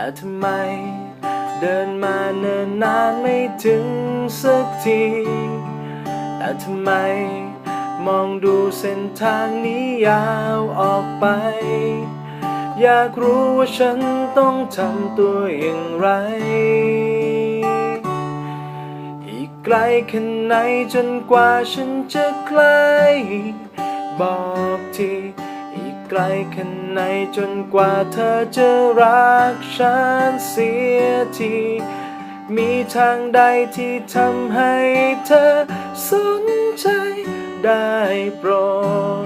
แต่ทำไม เดินมาเนิ่นนานไม่ถึงสักที แต่ทำไม มองดูเส้นทางนี้ยาวออกไป อยากรู้ว่าฉันต้องทำตัวอย่างไร อีกไกลแค่ไหนจนกว่าฉันจะใกล้บอกที ไกลแค่ไหนจนกว่าเธอจะรักฉันเสียที มีทางใดที่ทำให้เธอสนใจได้โปร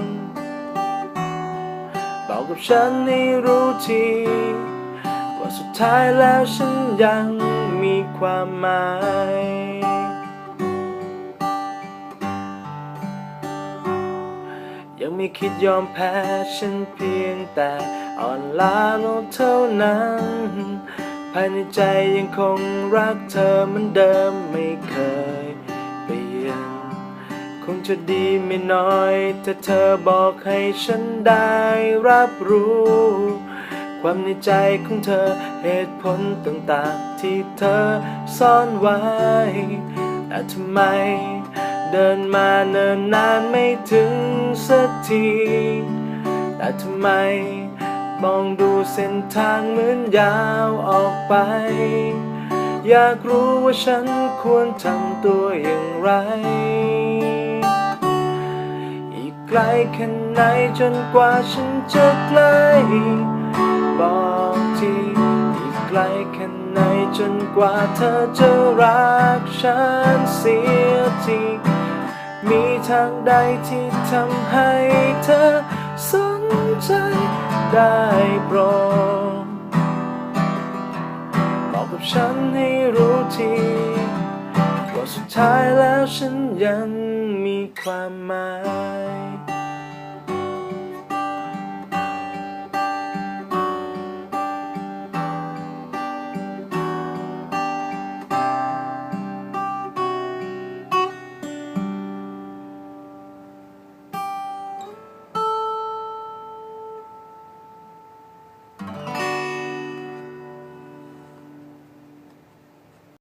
ดบอกกับฉันให้รู้ทีว่าสุดท้ายแล้วฉันยังมีความหมาย ยังไม่คิดยอมแพ้ ฉันเพียงแต่อ่อนล้าลงเท่านั้น ภายในใจยังคงรักเธอเหมือนเดิมไม่เคยเปลี่ยน คงจะดีไม่น้อยถ้าเธอบอกให้ฉันได้รับรู้ ความในใจของเธอเหตุผลต่างๆ ที่เธอซ่อนไว้แต่ทำไมเดินมาเนิ่นนานไม่ถึงสัก ที แต่ทำไมมองดูเส้นทางเหมือนยาวออกไป อยากรู้ว่าฉันควรทำตัวอย่างไร อีกไกลแค่ไหนจนกว่าฉันจะใกล้บอกทีอีกไกลแค่ไหนจนกว่าเธอจะรักฉันเสียที มีทางใดที่ทำให้เธอสนใจได้โปรดบอกกับฉันให้รู้ทีว่าสุดท้ายแล้วฉันยังมีความหมาย